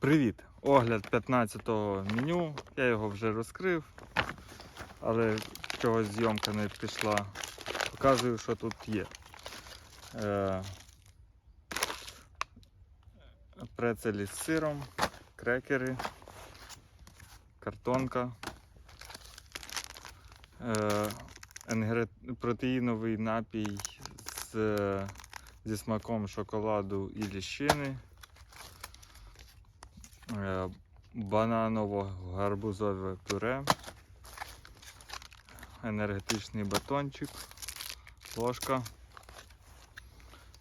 Привіт! Огляд 15-го меню. Я його вже розкрив, але чогось зйомка не пішла. Показую, що тут є. Е, Прецелі з сиром, крекери, картонка, е, енгре- протеїновий напій з, зі смаком шоколаду і ліщини. Е, бананово-гарбузове пюре, енергетичний батончик, ложка,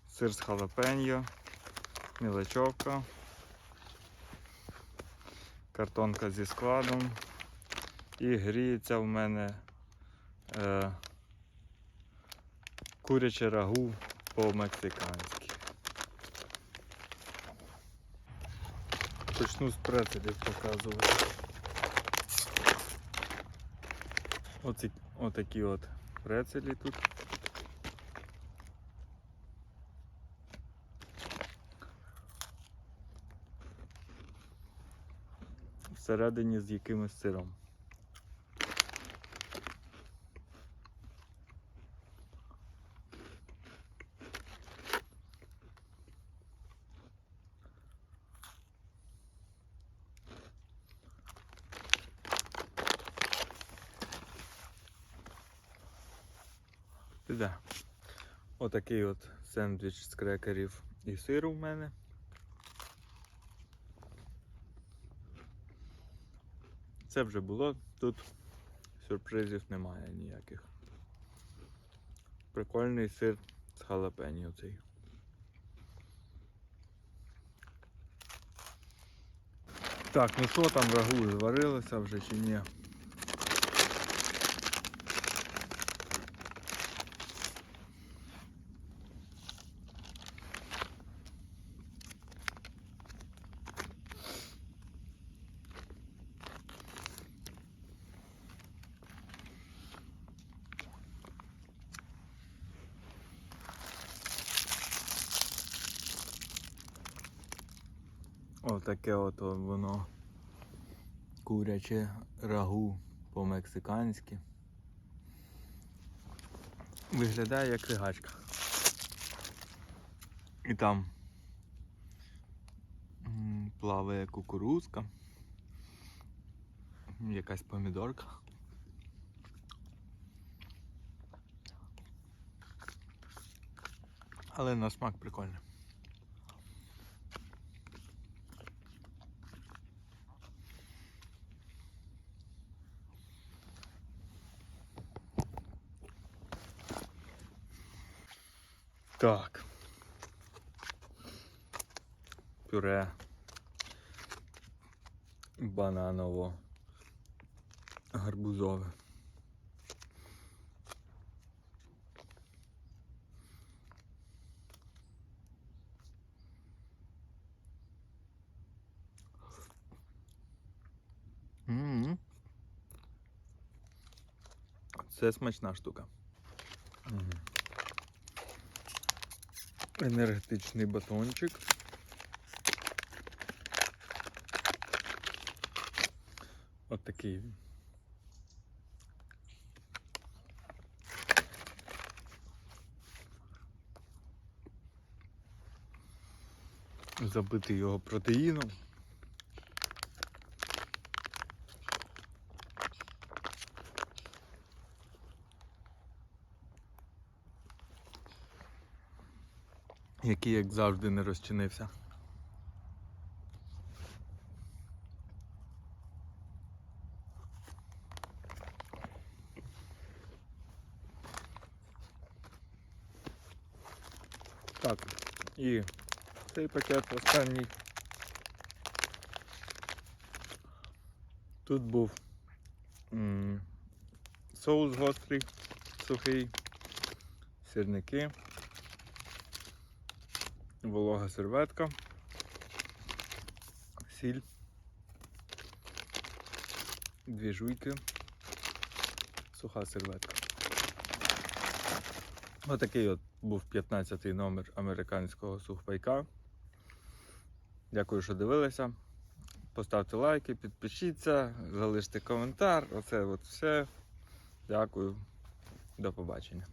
сир з халапеньо, мілочовка, картонка зі складом. І гріється в мене е, куряче рагу по-мексиканськи. Почну з прецелів показувати. Оці, отакі от прецелі тут. Всередині з якимось сиром. Піде. Отакий от сендвіч з крекерів і сиру в мене. Це вже було, тут сюрпризів немає ніяких. Прикольний сир з халапеньо цей. Так, ну що там рагу зварилося вже чи ні? Отаке от воно куряче рагу по-мексиканськи. Виглядає як ригачка. І там плаває кукурузка, якась помідорка. Але на смак прикольний. Так. Пюре бананово гарбузове. М. Це смачна штука. Мгм. Енергетичний батончик. От такий. Забити його протеїном. Який, як завжди, не розчинився. Так, і цей пакет останній. Тут був соус гострий, сухий, сірники, волога серветка, сіль, дві жуйки, суха серветка. Отакий от був 15-й номер американського сухпайка. Дякую, що дивилися. Поставте лайки, підпишіться, залиште коментар. Оце от все. Дякую. До побачення.